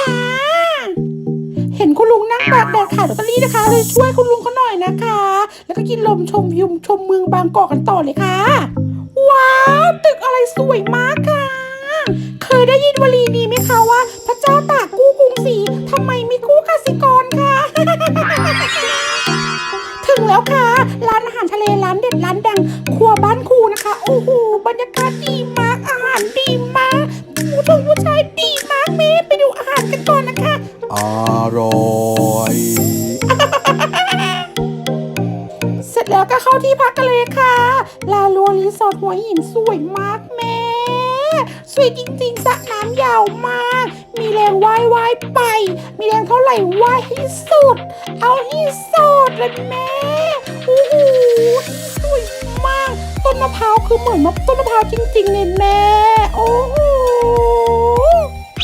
ค่ะ เห็นคุณลุงนั่งตากแดดขายลอตเตอรี่นะคะเลยช่วยคุณลุงเขาหน่อยนะคะ แล้วก็กินลมชมวิวชมเมืองบางกอกกันต่อเลยค่ะ ว้าวตึกอะไรสวยมากค่ะ เคยได้ยินวลีนี้ไหมคะว่า พระเจ้าตากกู้กรุงศรีทำไมไม่กู้กสิกรค่ะ ถึงแล้วค่ะ ร้านอาหารทะเลร้านเด็ดร้านดังครัวบ้านครูนะคะ โอ้โหบรรยากาศดี ร่อย เสร็จแล้วก็เข้าที่พักกันเลยค่ะ ลาลัวรีสอร์ทหัวหินสวยมากแม่สวยจริงๆสระน้ำยาวมาก มีแรงว่ายว่ายไป มีแรงเท่าไหร่ว่ายให้สุด เอาให้สุดเลยแม่โอ้โหสวยมาก ต้นมะพร้าวคือเหมือนมะต้นมะพร้าวจริงๆเลยแม่ โอ้โห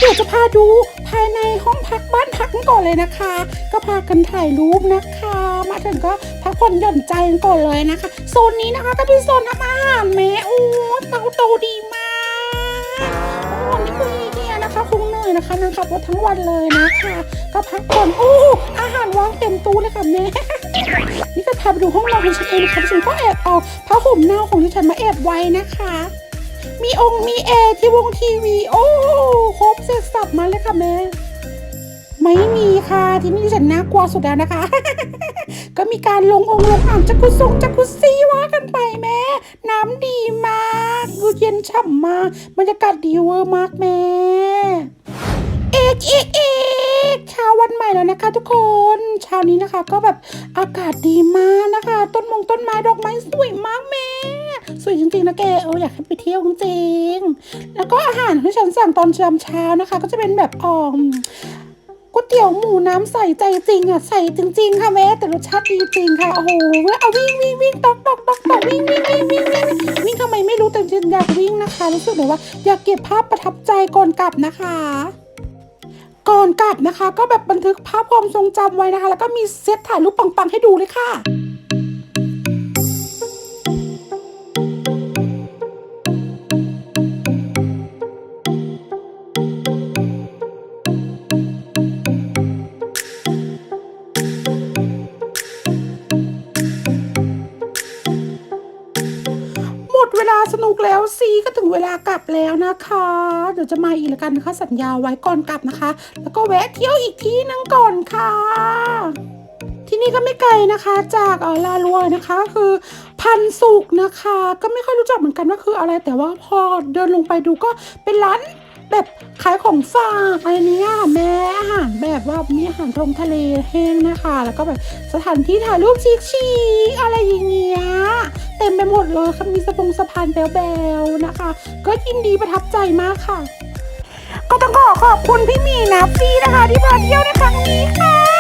ดี๋ยวจะพาดูภายในห้องพักบ้านพักกันก่อนเลยนะคะ ก็พากันถ่ายรูปนะคะ มาถึงก็พักผ่อนหย่อนใจกันก่อนเลยนะคะ โซนนี้นะคะก็เป็นโซนทำอาหารแม่โอ้เตาโตดีมากโอ้นี่คือไอเดียนะคะคงเหนื่อยนะคะนั่งขับรถทั้งวันเลยนะคะ ก็พักผ่อนโอ้อาหารวางเต็มตู้เลยค่ะแม่นี่ก็พาไปดูห้องนอนของฉันเองนะคะฉันก็แอบเอาผ้าห่มเน่าของที่ฉันมาแอบไว้นะคะ มีองค์มีแอร์ที่วงทีวี โอ้ครบเสร็จสับมาเลยค่ะแม่ไม่มีค่ะที่นี่ฉันน่ากลัวสุดแล้วนะคะ ก็มีการลงองค์ลงอ่างจักรุซงจักรุซีว่ากันไปแม่น้ำดีมากดูเย็นฉ่ำมากบรรยากาศดีเวอร์มากแม่เอกเอกเอก เช้าวันใหม่แล้วนะคะ ทุกคนเช้านี้นะคะ ก็แบบอากาศดีมากนะคะ ต้นมงต้นไม้ดอกไม้สวยมากแม่สวยจริงๆนะแกเอออยากให้ไปเที่ยวจริงแล้วก็อาหารที่ฉันสั่งตอนเช้าเช้านะคะ ก็จะเป็นแบบอ่อมก๋วยเตี๋ยวหมูน้ำใส่ใจจริงอะใส่จริงๆค่ะแม่แต่รสชาติดีจริงค่ะโอ้โหเอาวิ่งวิ่งวิ่งตอกตอกตอกตอกวิ่งวิ่งวิ่งวิ่งวิ่งวิ่งทำไมไม่รู้แต่ฉันอยากวิ่งนะคะรู้สึกแบบว่าอยากเก็บภาพประทับใจก่อนกลับนะคะ ก่อนกลับนะคะ ก็แบบบันทึกภาพความทรงจำไว้นะคะ แล้วก็มีเซตถ่ายรูปปังๆให้ดูเลยค่ะ ลาสนุกแล้วซีก็ถึงเวลากลับแล้วนะคะ เดี๋ยวจะมาอีกแล้วกันนะคะ สัญญาไว้ก่อนกลับนะคะ แล้วก็แวะเที่ยวอีกที่นึงก่อนค่ะ ที่นี่ก็ไม่ไกลนะคะจากออลาลัวนะคะก็คือพันสุกนะคะ ก็ไม่ค่อยรู้จักเหมือนกันว่าคืออะไรแต่ว่าพอเดินลงไปดูก็เป็นร้าน แบบขายของฝากอะไรเนี้ยแม่อาหารแบบว่ามีอาหารทงทะเลแห้งนะคะ แล้วก็แบบสถานที่ถ่ายรูปชิคๆอะไรอย่างเงี้ยเต็มไปหมดเลยค่ะมีสะพงสะพานแบวๆนะคะ ก็ยินดีประทับใจมากค่ะ ก็ต้องขอขอบคุณพี่มีนะฟีนะคะที่พาเที่ยวในครั้งนี้ค่ะ